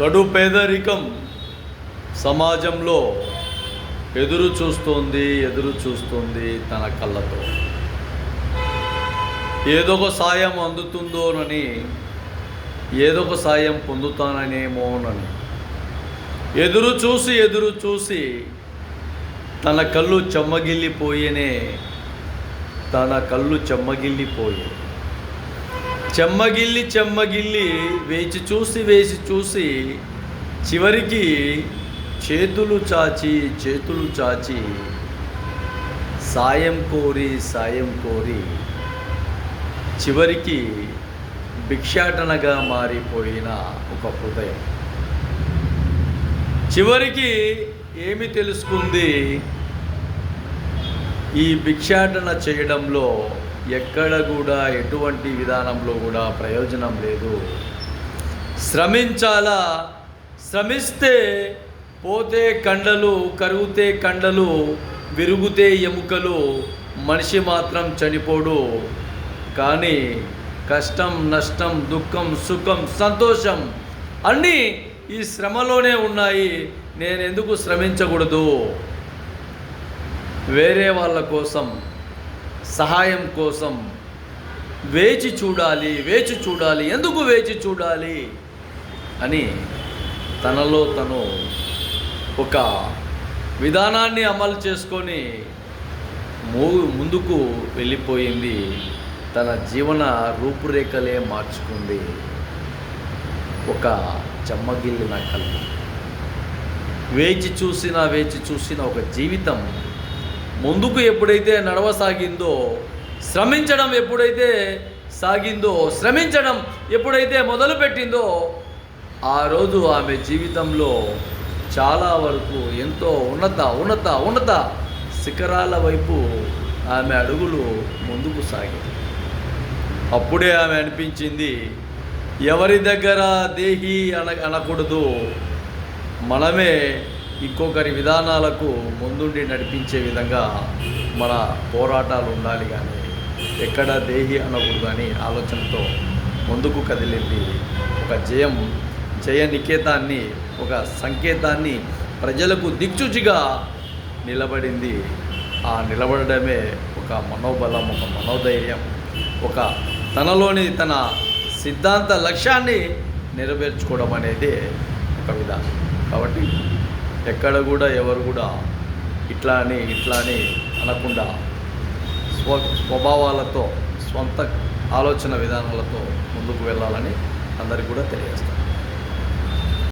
కడు పేదరికం సమాజంలో ఎదురు చూస్తుంది ఎదురు చూస్తుంది తన కళ్ళతో. ఏదో ఒక సాయం అందుతుందోనని ఏదో ఒక సాయం పొందుతాననేమోనని. ఎదురు చూసి ఎదురు చూసి తన కళ్ళు చెమ్మగిల్లిపోయేనే తన కళ్ళు చెమ్మగిల్లిపోయే చెమ్మగిల్లి చెమ్మగిల్లి వేచి చూసి వేసి చూసి చివరికి చేతులు చాచి చేతులు చాచి సాయం కోరి సాయం కోరి చివరికి భిక్షాటనగా మారిపోయిన ఒక హృదయం. చివరికి ఏమి తెలుసుకుంది? ఈ భిక్షాటన చేయడంలో ఎక్కడ కూడా ఎటువంటి విధానంలో కూడా ప్రయోజనం లేదు. శ్రమించాలా? శ్రమిస్తే పోతే కండలు కరుగుతే కండలు విరుగుతే ఎముకలు మనిషి మాత్రం చనిపోడు. కానీ కష్టం నష్టం దుఃఖం సుఖం సంతోషం అన్నీ ఈ శ్రమలోనే ఉన్నాయి. నేను ఎందుకు శ్రమించకూడదు? వేరే వాళ్ళ కోసం సహాయం కోసం వేచి చూడాలి వేచి చూడాలి ఎందుకు వేచి చూడాలి అని తనలో తను ఒక విధానాన్ని అమలు చేసుకొని మూ ముందుకు వెళ్ళిపోయింది. తన జీవన రూపురేఖలే మార్చుకుంది. ఒక చెమ్మగిల్లిన కళ్ళు. వేచి చూసిన వేచి చూసిన ఒక జీవితం ముందుకు ఎప్పుడైతే నడవసాగిందో శ్రమించడం ఎప్పుడైతే సాగిందో శ్రమించడం ఎప్పుడైతే మొదలుపెట్టిందో ఆ రోజు ఆమె జీవితంలో చాలా వరకు ఎంతో ఉన్నత ఉన్నత ఉన్నత శిఖరాల వైపు ఆమె అడుగులు ముందుకు సాగింది. అప్పుడే ఆమె అనిపించింది ఎవరి దగ్గర దేహి అన అనకూడదు మనమే ఇంకొకరి విధానాలకు ముందుండి నడిపించే విధంగా మన పోరాటాలు ఉండాలి కానీ ఎక్కడ దేహి అనకూడదు అని ఆలోచనతో ముందుకు కదిలింది ఒక జయం. జయ నికేతాన్ని ఒక సంకేతాన్ని ప్రజలకు దిక్చుచిగా నిలబడింది. ఆ నిలబడడమే ఒక మనోబలం ఒక మనోధైర్యం ఒక తనలోని తన సిద్ధాంత లక్ష్యాన్ని నెరవేర్చుకోవడం అనేది ఒక విధానం. కాబట్టి ఎక్కడ కూడా ఎవరు కూడా ఇట్లా అని ఇట్లా అని అనకుండా స్వ స్వభావాలతో సొంత ఆలోచన విధానాలతో ముందుకు వెళ్ళాలని అందరికీ కూడా తెలియజేస్తాను.